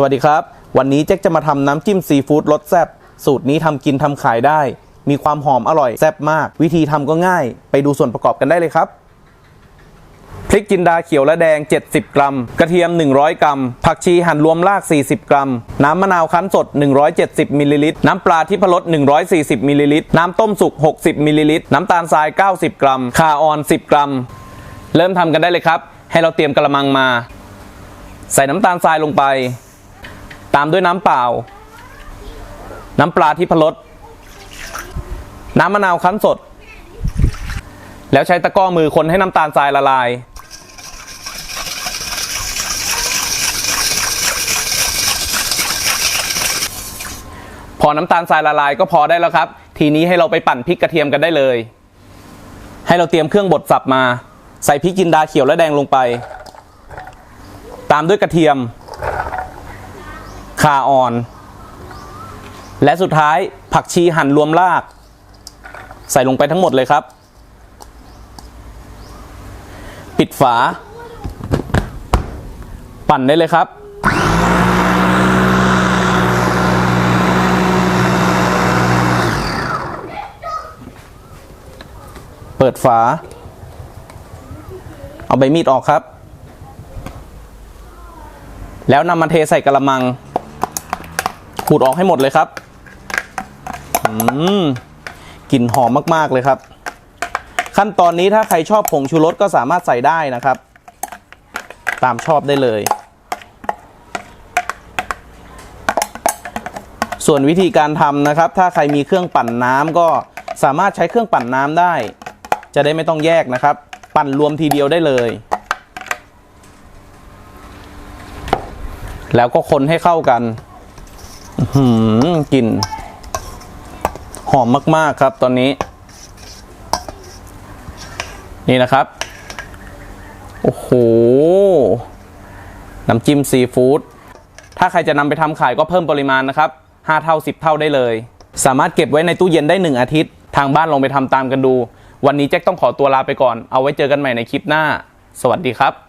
สวัสดีครับ วันนี้แจ็คจะมาทำน้ำจิ้มซีฟู้ดรสแซ่บสูตรนี้ทำกินทำขายได้ มีความหอมอร่อยแซ่บมาก วิธีทำก็ง่าย ไปดูส่วนประกอบกันได้เลยครับ พริกจินดาเขียวและแดง 70 กรัม กระเทียม 100 กรัม ผักชีหั่นรวมราก 40 กรัม น้ำมะนาวคั้นสด 170มิลลิลิตร น้ำปลาทิพรส140มิลลิลิตร น้ำต้มสุก 60มิลลิลิตร น้ำตาลทราย 90 กรัมข่าออน 10 กรัม เริ่มทำกันได้เลยครับ ให้เราเตรียมกระมังมา ใส่น้ำตาลทรายลงไปามด้วยน้ำเปล่า น้ำปลาทิพรสน้ำมะนาวคั้นสด แล้วใช้ตะกร้อมือคนให้น้ำตาลทรายละลาย พอน้ำตาลทรายละลายก็พอได้แล้วครับ ทีนี้ให้เราไปปั่นพริกกระเทียมกันได้เลย ให้เราเตรียมเครื่องบดสับมา ใส่พริกจินดาเขียวและแดงลงไป ตามด้วยกระเทียม ข่าอ่อน และสุดท้ายผักชีหั่นรวมราก ใส่ลงไปทั้งหมดเลยครับ ปิดฝา ปั่นได้เลยครับเปิดฝา เอาใบมีดออกครับ แล้วนำมาเทใส่กระมัง ขูดออกให้หมดเลยครับอืมกลิ่นหอมมากๆเลยครับ ขั้นตอนนี้ถ้าใครชอบผงชูรสก็สามารถใส่ได้นะครับ ตามชอบได้เลย ส่วนวิธีการทำนะครับ ถ้าใครมีเครื่องปั่นน้ำก็สามารถใช้เครื่องปั่นน้ำได้ จะได้ไม่ต้องแยกนะครับ ปั่นรวมทีเดียวได้เลย แล้วก็คนให้เข้ากัน หือกลิ่น หอมมากๆครับตอนนี้ นี่นะครับ โอ้โห น้ำจิ้มซีฟู้ด ถ้าใครจะนำไปทำขายก็เพิ่มปริมาณนะครับ 5 เท่า 10 เท่าได้เลย สามารถเก็บไว้ในตู้เย็นได้ 1 อาทิตย์ ทางบ้านลองไปทำตามกันดู วันนี้แจ็คต้องขอตัวลาไปก่อน เอาไว้เจอกันใหม่ในคลิปหน้า สวัสดีครับ